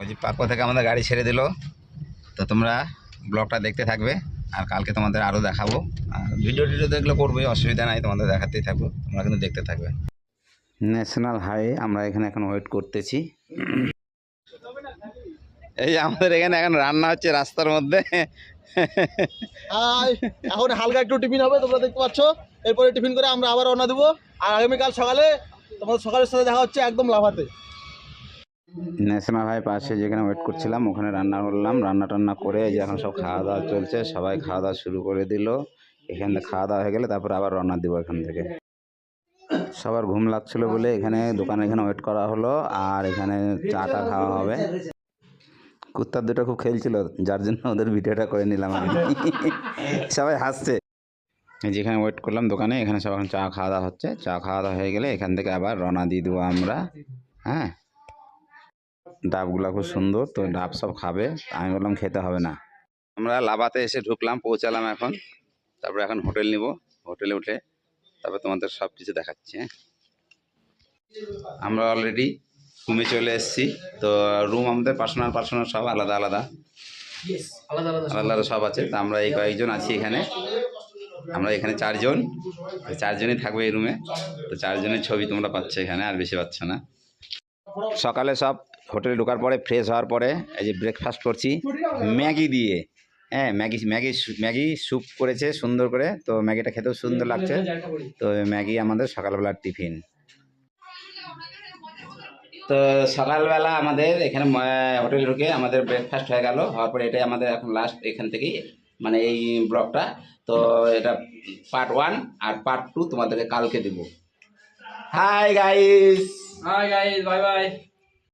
ওই যে পাকো থেকে আমাদের গাড়ি ছেড়ে দিল। তো তোমরা ব্লগটা দেখতে থাকবে আর কালকে তোমাদের আরও দেখাবো। আর ভিডিও টিডিও দেখলে করবে অসুবিধা নাই তোমাদের দেখাতেই থাকব। তোমরা কিন্তু দেখতে থাকবে। ন্যাশনাল হাইওয়ে আমরা এখানে এখন ওয়েট করতেছি। এই আমাদের এখানে এখন রান্না হচ্ছে রাস্তার মধ্যে। এখন হালকা একটু টিফিন হবে তোমরা দেখতে পাচ্ছ। এরপরে টিফিন করে আমরা আবার রওনা দেবো। আর আগামীকাল সকালে তোমাদের সকালের সাথে দেখা হচ্ছে একদম লাভাতে ন্যাশনাল হাই পাশে যেখানে ওয়েট করছিলাম, ওখানে রান্না করলাম। রান্না টান্না করে এই যে এখন সব খাওয়া দাওয়া চলছে, সবাই খাওয়া দাওয়া শুরু করে দিল। এখান থেকে খাওয়া দাওয়া হয়ে গেলে তারপরে আবার রওনা দিব এখান থেকে। সবার ঘুম লাগছিল বলে এখানে দোকানে এখানে ওয়েট করা হলো, আর এখানে চাটা খাওয়া হবে। কুত্তার দুটো খুব খেলছিল, যার জন্য ওদের ভিডিওটা করে নিলাম আমি। সবাই হাসছে। যেখানে ওয়েট করলাম দোকানে, এখানে সব এখন চা খাওয়া দাওয়া হচ্ছে। চা খাওয়া দাওয়া হয়ে গেলে এখান থেকে আবার রওনা দিয়ে দেবো আমরা। হ্যাঁ? ডাবগুলা খুব সুন্দর তো ডাব সব খাবে। আমি বললাম খেতে হবে না। আমরা লাভাতে এসে ঢুকলাম পৌঁছালাম এখন। তারপরে এখন হোটেল নিব। হোটেলে উঠে তারপর তোমাদের সব কিছু দেখাচ্ছি হ্যাঁ। আমরা অলরেডি রুমে চলে এসেছি তো রুম আমাদের পার্সোনাল পার্সোনাল সব আলাদা আলাদা। আলাদা আলাদা আলাদা আলাদা সব আছে। তো আমরা এই কয়েকজন আছি এখানে। আমরা এখানে চারজন চারজনই থাকবে এই রুমে তো চারজনের ছবি তোমরা পাচ্ছ এখানে আর বেশি পাচ্ছ না। সকালে সব হোটেলে ঢোকার পরে ফ্রেশ হওয়ার পরে এই যে ব্রেকফাস্ট করছি ম্যাগি দিয়ে। হ্যাঁ ম্যাগি ম্যাগি ম্যাগি স্যুপ করেছে সুন্দর করে। তো ম্যাগিটা খেতেও সুন্দর লাগছে। তো ম্যাগি আমাদের সকালবেলার টিফিন তো সকালবেলা আমাদের এখানে হোটেল ঢুকে আমাদের ব্রেকফাস্ট হয়ে গেল। হওয়ার পরে এটাই আমাদের এখন লাস্ট এখান থেকেই মানে এই ব্লগটা। তো এটা পার্ট ওয়ান আর পার্ট টু তোমাদেরকে কালকে দেবো। Hi guys Hi guys, bye bye.